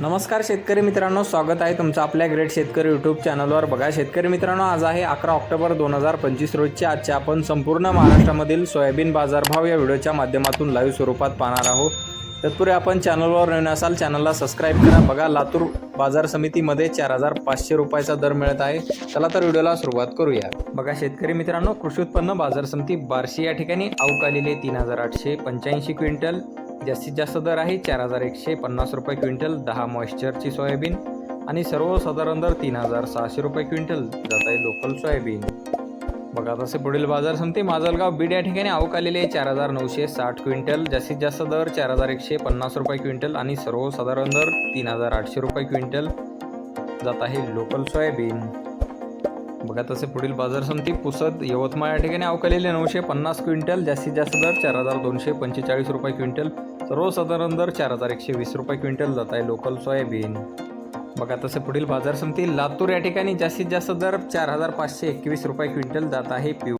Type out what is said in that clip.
नमस्कार शेतकरी मित्रांनो स्वागत आहे तुमचं आपल्या ग्रेट शेतकरी यूट्यूब चॅनलवर बघा शेतकरी मित्रांनो आज आहे अकरा ऑक्टोबर दोन हजार पंचवीस रोजच्या आजचे आपण संपूर्ण महाराष्ट्रामधील सोयाबीन बाजारभाव या व्हिडिओच्या माध्यमातून लाईव्ह स्वरूपात पाहणार आहोत. तत्पूर्वी आपण चॅनलवर नवीन असाल चॅनलला सबस्क्राईब करा. बघा लातूर बाजार समितीमध्ये चार हजार पाचशे रुपयाचा दर मिळत आहे. चला तर व्हिडिओला सुरुवात करूया. बघा शेतकरी मित्रांनो कृषी उत्पन्न बाजार समिती बार्शी या ठिकाणी आऊक आलेले तीन हजार आठशे पंच्याऐंशी क्विंटल. जास्तीत जास्त दर आहे चार हजार एकशे पन्नास रुपये क्विंटल दहा मॉइश्चरची सोयाबीन आणि सर्वसाधारण दर तीन हजार सहाशे रुपये क्विंटल जात आहे लोकल सोयाबीन बघा तसे पुढील बाजार समिती माजलगाव बीड या ठिकाणी आवक आलेली आहे चार हजार नऊशे साठ क्विंटल जास्तीत जास्त दर चार हजार एकशे पन्नास रुपये क्विंटल आणि सर्वसाधारण दर तीन हजार आठशे रुपये क्विंटल जात आहे लोकल सोयाबीन बघा तसे पुढील बाजार समिती पुसद यवतमाळ या ठिकाणी अवकालेले नऊशे पन्नास क्विंटल जास्तीत जास्त दर चार हजार दोनशे पंचेचाळीस रुपये क्विंटल सर्वसाधारण दर चार हजार एकशे वीस रुपये क्विंटल जात आहे लोकल सोयाबीन बघा तसे पुढील बाजार समिती लातूर या ठिकाणी जास्तीत जास्त दर चार हजार पाचशे एकवीस रुपये क्विंटल जात आहे. पिव